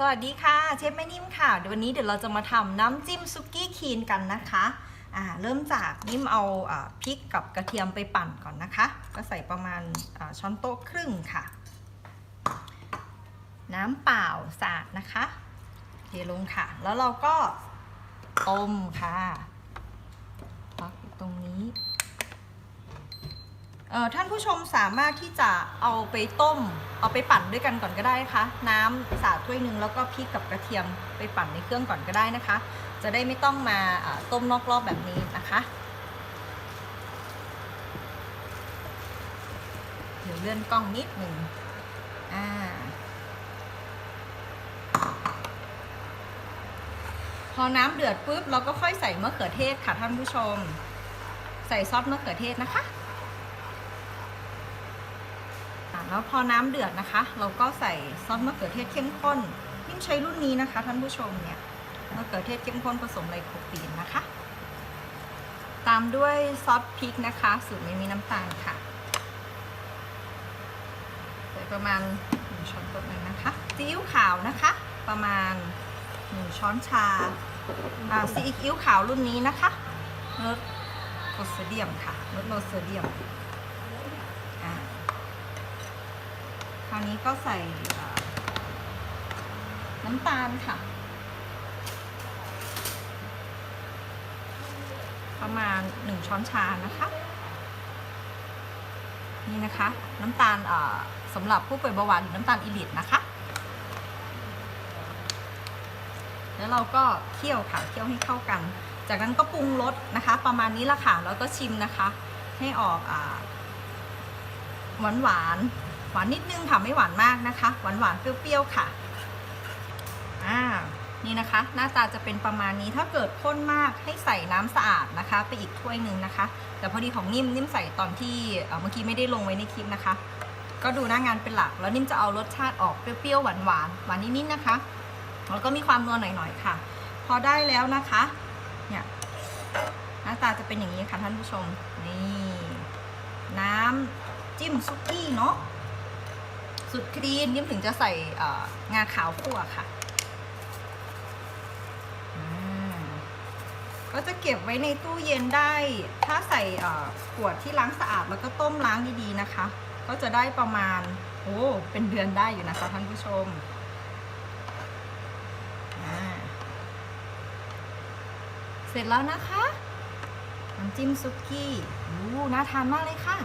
สวัสดีค่ะเชฟแม่นิ่มค่ะเดี๋ยววันนี้เดี๋ยวเราจะมาทำน้ำจิ้มซุกี้คีนกันนะคะอ่าเริ่มจากนิ่มเอาอพริกกับกระเทียมไปปั่นก่อนนะคะ ก็ใส่ประมาณช้อนโต๊ะครึ่งค่ะ น้ำเปล่าสาดนะคะเทลงค่ะ แล้วเราก็ต้มค่ะปักอยู่ตรงนี้ ท่านผู้ชมสามารถที่จะเอาไปต้ม เอาไปปั่นด้วยกันก่อนก็ได้นะคะน้ำสาดถ้วยหนึ่งแล้วก็พริกกับกระเทียมไปปั่นในเครื่องก่อนก็ได้นะคะ จะได้ไม่ต้องมาต้มนอกรอบแบบนี้นะคะเดี๋ยวเลื่อนกล้องนิดหนึ่งอ่าพอน้ำเดือดปุ๊บเราก็ค่อยใส่มะเขือเทศค่ะท่านผู้ชม ใส่ซอสมะเขือเทศนะคะ อะ แล้วพอน้ำเดือดนะคะ เราก็ใส่ซอสมะเขือเทศเข้มข้นยิ่งใช้รุ่นนี้นะคะ ท่านผู้ชมเนี่ยมะเขือเทศเข้มข้นผสมไลโคปีนนะคะ ตามด้วยซอสพริกนะคะ สูตรไม่มีน้ำตาลค่ะใส่ประมาณหนึ่งช้อนโต๊ะหนึ่งนะคะซีอิ๊วขาวนะคะ ประมาณหนึ่งช้อนชาซีอิ๊วขาวรุ่นนี้นะคะลดโลโซเดียมค่ะลดโลโซเดียมอ่า คราวนี้ ก็ใส่น้ำตาลค่ะ ประมาณ1ช้อนชานะคะ นี่นะคะ น้ำตาลสำหรับผู้ป่วยเบาหวานหรือน้ำตาลอิลิทนะคะ แล้วเราก็เคี่ยวค่ะเคี่ยวให้เข้ากัน จากนั้นก็ปรุงรสนะคะ ประมาณนี้ละค่ะแล้วก็ชิมนะคะ ให้ออกอหวานหวาน หวานนิดนึงค่ะไม่หวานมากนะคะ หวานหวานเปรี้ยวๆค่ะอ่านี่นะคะ หน้าตาจะเป็นประมาณนี้ถ้าเกิดข้นมากให้ใส่น้ำสะอาดนะคะ ไปอีกถ้วยหนึ่งนะคะ แต่พอดีของนิ่มนิ่มใส่ตอนที่เมื่อกี้ไม่ได้ลงไว้ในคลิปนะคะ ก็ดูหน้างานเป็นหลัก แล้วนิ่มจะเอารสชาติออกเปรี้ยวๆหวานหวานๆหวานนิดๆนะคะแล้วก็มีความนัวหน่อยๆค่ะ พอได้แล้วนะคะเนี่ยหน้าตาจะเป็นอย่างนี้ค่ะท่านผู้ชมนี่น้ำจิ้มซุกี้เนาะ สุดครีนนิ่มถึงจะใส่งาขาวคั่วค่ะก็จะเก็บไว้ในตู้เย็นได้ ถ้าใส่ขวดที่ล้างสะอาดแล้วก็ต้มล้างดีๆนะคะ ก็จะได้ประมาณโอ้เป็นเดือนได้อยู่นะคะท่านผู้ชมเสร็จแล้วนะคะน้ำจิ้มซุกี้อู้น่าทานมากเลยค่ะ